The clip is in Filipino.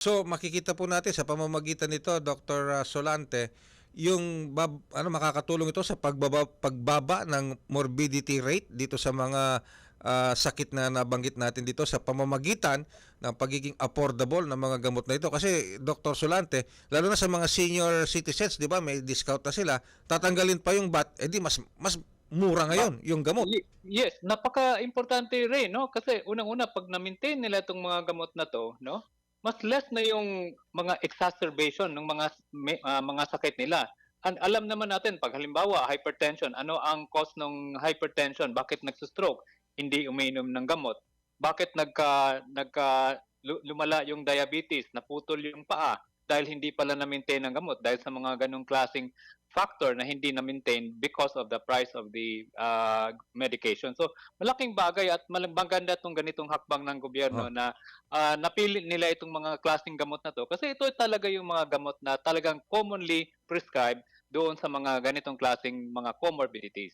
So makikita po natin sa pamamagitan nito Dr. Solante yung bab, ano makakatulong ito sa pagbaba pagbaba ng morbidity rate dito sa mga ah, sakit na nabanggit natin dito sa pamamagitan ng pagiging affordable ng mga gamot na ito kasi Dr. Solante lalo na sa mga senior citizens 'di ba may discount na sila tatanggalin pa yung VAT edi mas mas mura ngayon yung gamot Ye- Yes, napaka-importante rin, no? Kasi unang-una, pag na-maintain nila itong mga gamot na to, no? Mas less na yung mga exacerbation ng mga ah, mga sakit nila. An alam naman natin, pag halimbawa, hypertension, ano ang cause ng hypertension? Bakit nagsustroke? Hindi umiinom ng gamot. Bakit nagka, nagka lu- lumala yung diabetes, naputol yung paa? Dahil hindi pala na-maintain ang gamot. Dahil sa mga ganong klaseng factor na hindi na-maintain because of the price of the uh, medication. So, malaking bagay at maganda itong ganitong hakbang ng gobyerno Oh. na ah, napili nila itong mga klaseng gamot na to kasi ito talaga yung mga gamot na talagang commonly prescribed doon sa mga ganitong klaseng mga comorbidities.